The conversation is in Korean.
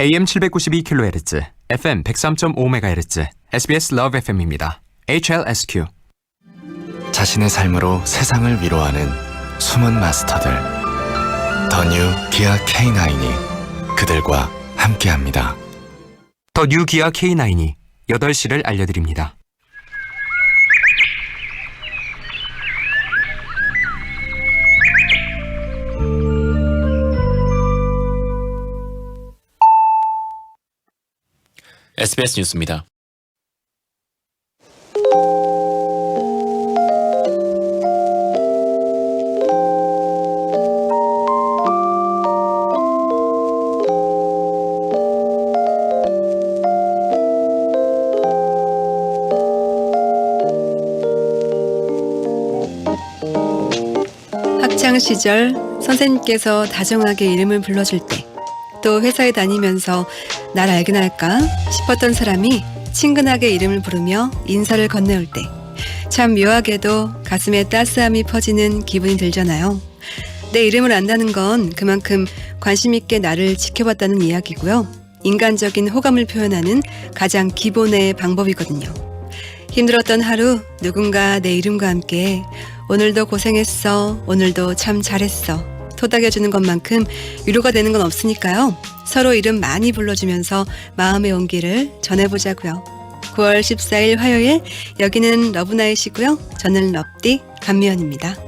AM 792kHz, FM 103.5MHz, SBS Love FM입니다. HLSQ. 자신의 삶으로 세상을 위로하는 숨은 마스터들. 더 뉴 기아 K9이 그들과 함께합니다. 더 뉴 기아 K9이 8시를 알려드립니다. SBS 뉴스입니다. 학창 시절 선생님께서 다정하게 이름을 불러줄 때, 또 회사에 다니면서 날 알긴 할까 싶었던 사람이 친근하게 이름을 부르며 인사를 건네올 때, 참 묘하게도 가슴에 따스함이 퍼지는 기분이 들잖아요. 내 이름을 안다는 건 그만큼 관심 있게 나를 지켜봤다는 이야기고요. 인간적인 호감을 표현하는 가장 기본의 방법이거든요. 힘들었던 하루 누군가 내 이름과 함께 오늘도 고생했어. 오늘도 참 잘했어. 토닥여주는 것만큼 위로가 되는 건 없으니까요. 서로 이름 많이 불러주면서 마음의 온기를 전해보자고요. 9월 14일 화요일 여기는 러브나잇이고요. 저는 럽디 감미연입니다.